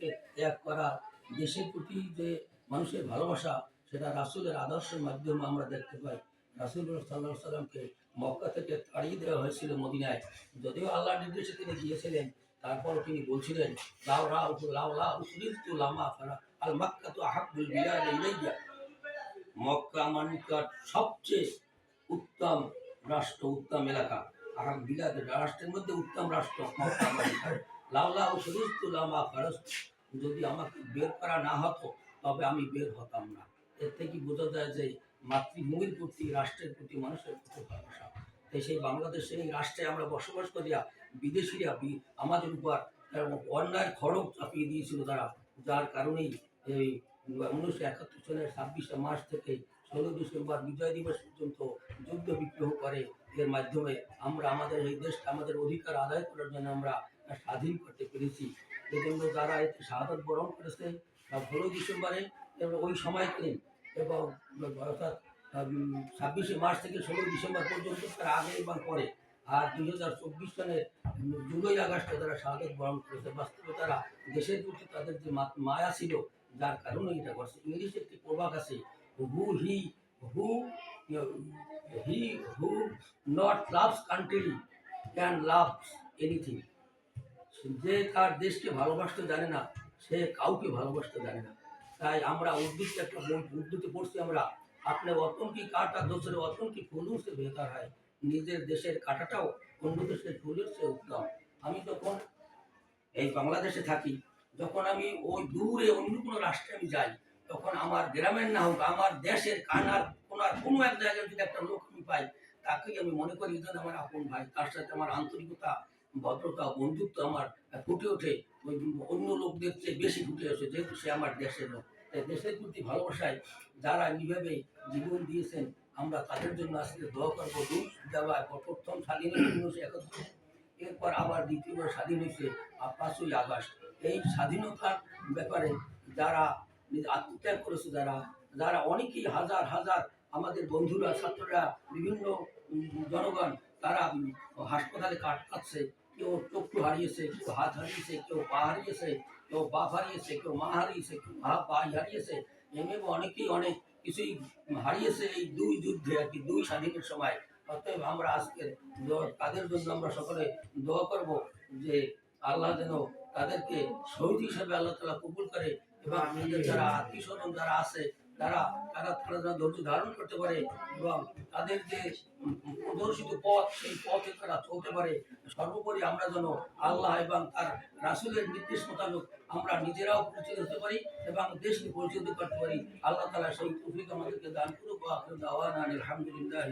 দেশকে ত্যাগ করা দেশের প্রতি যে মানুষের ভালোবাসা, সেটা রাসুলের আদর্শের মাধ্যমে আমরা দেখতে পাই। রাসুল সাল্লাহ সাল্লামকে মক্কা থেকে তাড়িয়ে দেওয়া হয়েছিল মদিনায়। যদিও আল্লাহর নির্দেশে তিনি গিয়েছিলেন তারপর তিনি বলছিলেন, লাউ রাউ লাউ লাউ সুরিতু লামা ফারা আল মাক্কা তো আহাব্বুল বিলাদ ইলাইয়া। মক্কা আমার নিকট সবচেয়ে উত্তম রাষ্ট্র, উত্তম এলাকা। আহাম বিলাদ রাষ্ট্রের মধ্যে উত্তম রাষ্ট্র মক্কা আমার যদি আমাকে বের করা না হতো, তবে আমি বের হতাম না। এর থেকে বোঝা যায় যে মাতৃভূমির প্রতি, রাষ্ট্রের প্রতি মানুষের প্রতি ভালোবাসা। তাই সেই বাংলাদেশে এই রাষ্ট্রে আমরা বসবাস করিয়া বিদেশিরা আমাদের উপর অন্যায় খড়গ চাপিয়ে দিয়েছিল তারা। যার কারণেই এই উনিশশো একাত্তর সালের ছাব্বিশে মার্চ থেকে ষোলো ডিসেম্বর বিজয় দিবস পর্যন্ত যুদ্ধ বিগ্রহ করে। এর মাধ্যমে আমরা, আমাদের এই দেশকে আমাদের অধিকার আদায় করার জন্য আমরা স্বাধীন করতে পেরেছি। এজন্য জন্য যারা এতে শাহাদত বরণ করেছে ষোলো ডিসেম্বরে ওই সময়কালীন এবং অর্থাৎ ছাব্বিশে মার্চ থেকে ষোলোই ডিসেম্বর পর্যন্ত তার আগে এবং পরে। আর দুই হাজার চব্বিশ সালের জুলাই আগস্টে তারা শাহাদত বরণ করেছে। বাস্তবে তারা দেশের প্রতি তাদের যে মায়া ছিল, যার কারণে এটা করছে ইংলিশে একটি প্রবাদ আছে who he who he who not loves country can loves anything যে তার দেশকে ভালোবাসতে জানে না, সে কাউকে ভালোবাসতে জানে না। তাই আমরা উর্দুতে একটা বই পড়ছি আমরা। আপনি অতন কাটা দোষের, অতন কি ফুলু সে বেহতার হয়। নিজের দেশের কাটাটাও অন্য দেশের ফুলের সে উত্তম। আমি যখন এই বাংলাদেশে থাকি, যখন আমি ওই দূরে অন্য কোনো রাষ্ট্রে আমি যাই, তখন আমার গ্রামের না হোক, আমার দেশের কানার কোনার কোনো এক জায়গায় যদি একটা লোক আমি পাই, তাকেই আমি মনে করি যেন আমার আপন ভাই, তার সাথে আমার আন্তরিকতা ভদ্রতা, বন্ধুত্ব আমার ফুটে ওঠে। ওই অন্য লোকদের চেয়ে বেশি ফুটে আসে, যেহেতু সে আমার দেশের লোক। তাই দেশের প্রতি ভালোবাসায় যারা এইভাবে জীবন দিয়েছেন, আমরা তাদের জন্য আজকে দোয়া করব। দুই দেওয়া প্রথম স্বাধীন উনিশশো একাত্তর। এরপর আবার দ্বিতীয়বার স্বাধীন হয়েছে পাঁচই আগস্ট। এই স্বাধীনতার ব্যাপারে যারা আত্মত্যাগ করেছে, যারা যারা অনেকেই হাজার হাজার আমাদের বন্ধুরা, ছাত্ররা, বিভিন্ন জনগণ তারা হাসপাতালে কাটাচ্ছে কেউ চক্ষু হারিয়েছে, কেউ হাত হারিয়েছে, কেউ পা হারিয়েছে, কেউ বাপ হারিয়েছে, কেউ মা হারিয়েছে, কেউ মা ভাই হারিয়েছে এমএম অনেকেই অনেক কিছুই হারিয়েছে এই দুই যুদ্ধে আর কি, দুই স্বাধীনের সময়। অতএব আমরা আজকে তাদের জন্য আমরা সকলে দোয়া করব যে আল্লাহ যেন তাদেরকে শহীদ হিসেবে আল্লাহ তালা কবুল করে এবং আমাদের যারা আত্মীয় স্বজন যারা আছে তারা তারা তারা যেন ধৈর্য ধারণ করতে পারে এবং তাদের যে প্রদর্শিত পথ, সেই পথে তারা চলতে পারে। সর্বোপরি আমরা যেন আল্লাহ এবং তার রাসুলের নির্দেশ মোতাবেক আমরা নিজেরাও পরিচিত হতে পারি এবং দেশকে পরিচিত করতে পারি। আল্লাহ তালা সেই তৌফিক আমাদেরকে দান করুক। আলহামদুলিল্লাহ